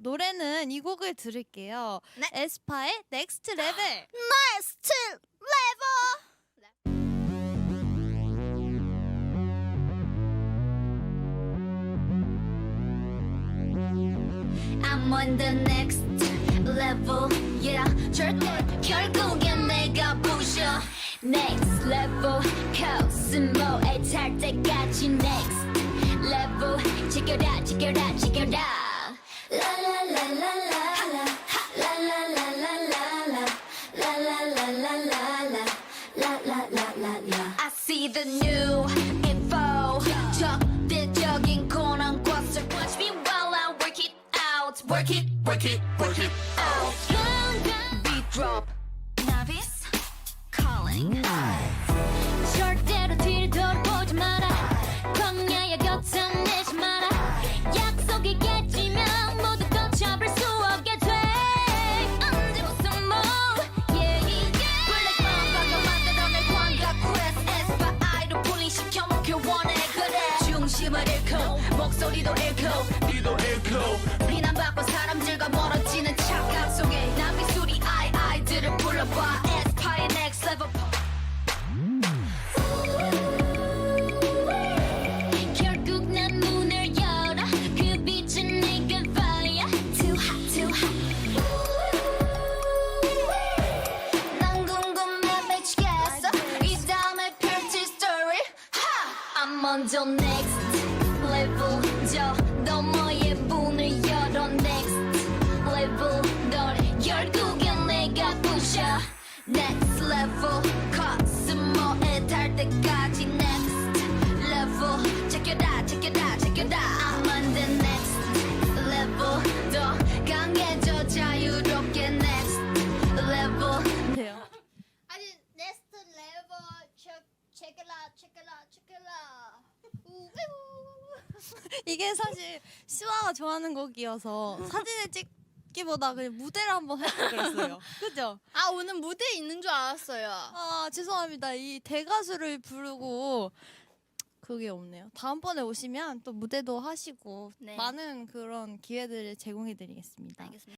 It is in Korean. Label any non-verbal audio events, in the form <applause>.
노래는 이 곡을 들을게요. 네. 에스파의 넥스트 레벨. 넥스트 레버. I'm on the next level, yeah. 절대 결국엔 내가 부셔. Next level, 코스모에 탈 때까지 next level. Check it out. I see the new info. 적대적인 고난 것을 watch me while I work it out, work it, work it, work it out. 중심을 잃고 목소리도 잃고 니도 잃고. 비난받고 사람들과 멀어지는 착각 속에 남의 소리 아이 아이들을 불러봐. 에스파의 next level. 결국 난 문을 열어. 그 빛은 내게 fire. Too hot too hot. 난 궁금해 미치겠어. 이 다음에 펼칠 story. 하! I'm on the next level 저 너머의 문을 열어 next level 널 결국엔 내가 부셔 next level 코스모에 달 때까지 next level check it out I'm on the next level 더 강해져 자유롭게 next level 돼요. 아니 넥스트 레버 check it out 우우 <laughs> 이게 사실 시와가 좋아하는 곡이어서 사진을 찍기보다 그냥 무대를 한번 해볼 그랬어요. <laughs> 그죠? 아 오늘 무대에 있는 줄 알았어요 아 죄송합니다. 이 대가수를 부르고 그게 없네요. 다음번에 오시면 또 무대도 하시고 네. 많은 그런 기회들을 제공해드리겠습니다. 알겠습니다